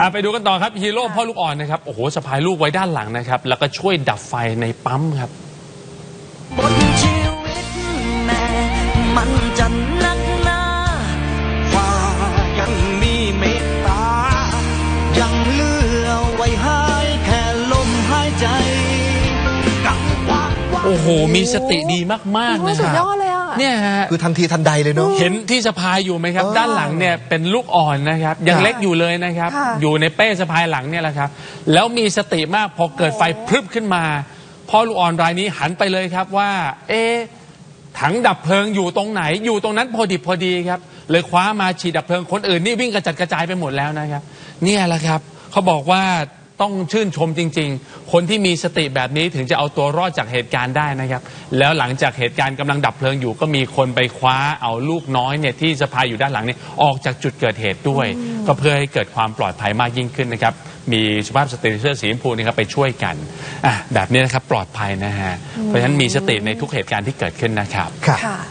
อะไปดูกันต่อครับฮีโร่พ่อลูกอ่อนนะครับ โอ้โหสะพายลูกไว้ด้านหลังนะครับ แล้วก็ช่วยดับไฟในปั๊มครับ บนชีวิตแม่มันจะนักหนาว่ายังมีเมตตา ยังเหลือไว้ให้แค่ลมหายใจกับความหวัง โอ้โห มีสติดีมากๆโอ้ยนะสุคดรับ ยอดเลยอะ เนี่ยฮะคือทันทีทันใดเลยเนาะ เห็นที่สะพายอยู่ไหมครับเออด้านหลังเนี่ยเป็นลูกอ่อนนะครับ ยังค่ะเล็กอยู่เลยนะครับค่ะอยู่ในเป้สะพายหลังเนี่ยแหละครับ แล้วมีสติมากพอเกิดไฟพรึบขึ้นมาพ่อลูกอ่อนรายนี้หันไปเลยครับว่า เอ๊ะถังดับเพลิงอยู่ตรงไหนอยู่ตรงนั้นพอดิบพอดีครับ เลยคว้ามาฉีดดับเพลิงคนอื่นนี่วิ่งกระจัดกระจายไปหมดแล้วนะครับ เนี่ยแหละครับ เขาบอกว่า ต้องชื่นชมจริง ๆ คนที่มีสติแบบนี้ถึงจะเอาตัวรอดจากเหตุการณ์ได้นะครับ แล้วหลังจากเหตุการณ์กำลังดับเพลิงอยู่ ก็มีคนไปคว้าเอาลูกน้อยเนี่ยที่สะพายอยู่ด้านหลังเนี่ยออกจากจุดเกิดเหตุด้วย ก็เพื่อให้เกิดความปลอดภัยมากยิ่งขึ้นนะครับมีสุภาพสตรีเสื้อสีชมพูนี่ครับไปช่วยกันอะแบบนี้นะครับปลอดภัยนะฮะเพราะฉะนั้นมีสติในทุกเหตุการณ์ที่เกิดขึ้นนะครับค่ะค่ะ